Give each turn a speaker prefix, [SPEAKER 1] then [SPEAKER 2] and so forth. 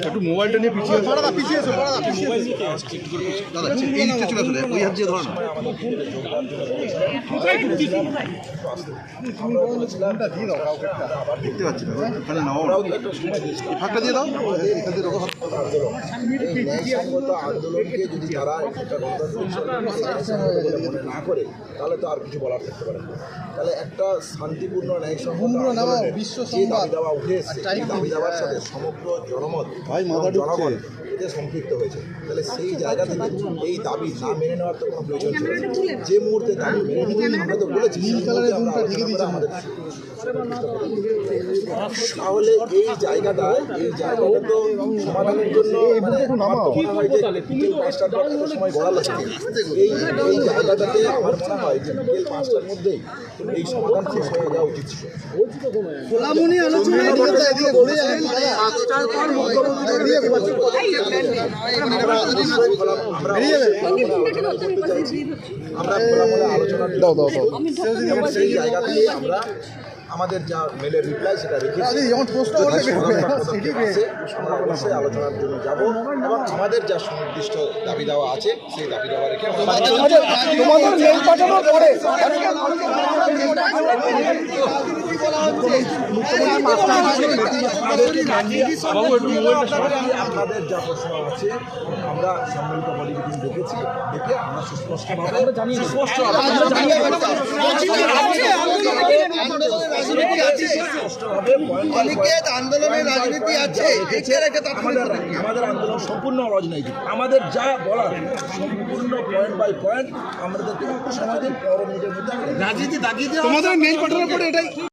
[SPEAKER 1] একটু মোবাইলটা নিয়ে পিছিয়ে
[SPEAKER 2] পিছিয়ে এসো দাদা পিছিয়ে এসো দাদা এই চলে আসলে ওই হাত দিয়ে ধরো না। দেখতে পাচ্ছি না ওখানে নাও। ফাঁকটা দিয়ে দাও। এখান দিয়ে
[SPEAKER 3] আন্দোলনকে যদি তারা না করে তাহলে তো আর কিছু বলার থাকতে পারে না তাহলে একটা শান্তিপূর্ণ ন্যায়সঙ্গত আন্দোলনের
[SPEAKER 2] বিশ্ব
[SPEAKER 3] দাওয়া উঠে এসছে দাবি সাথে সমগ্র জনমত। জনগণ এতে সম্পৃক্ত হয়েছে। তাহলে সেই জায়গা থেকে এই দাবি না মেনে নেওয়ার তো কোনো প্রয়োজন ছিল যে মুহূর্তে দাবি মেনে নিতে আমরা তো বলেছি নীল কালারের রুমটা ঢেকে দিয়েছে। আমাদের তাহলে এই জায়গাটা এই জায়গাটা তো সমাধানের জন্য মানে মনে হয় পাঁচটার পর এত সময় লাগছে এই এই জায়গাটাতে আমার মনে হয় যে বিকেল পাঁচটার মধ্যেই এই সমাধান শেষ হয়ে যাওয়া উচিত ছিল
[SPEAKER 2] খোলামুনি আলোচনা
[SPEAKER 3] আমরা আলোচনা দাও দাও দাও সেই জায়গা থেকে আমরা আমাদের যা মেলের রিপ্লাই সেটা রেখেছি
[SPEAKER 2] যখন
[SPEAKER 3] প্রশ্ন অবশ্যই আলোচনার জন্য যাব। এবং আমাদের যা সুনির্দিষ্ট দাবি দেওয়া আছে সেই দাবি দেওয়া রেখে আপনাদের যা প্রশ্ন আছে আমরা সম্মিলিত দেখেছি দেখে আমরা সুস্পষ্টভাবে
[SPEAKER 2] আন্দোলনের রাজনীতি আছে
[SPEAKER 3] আমাদের আন্দোলন সম্পূর্ণ অরাজনৈতিক আমাদের যা বলার সম্পূর্ণ পয়েন্ট বাই পয়েন্ট আমাদেরকে দিন
[SPEAKER 2] রাজনীতি তোমাদের মেল পাঠানোর পরে এটাই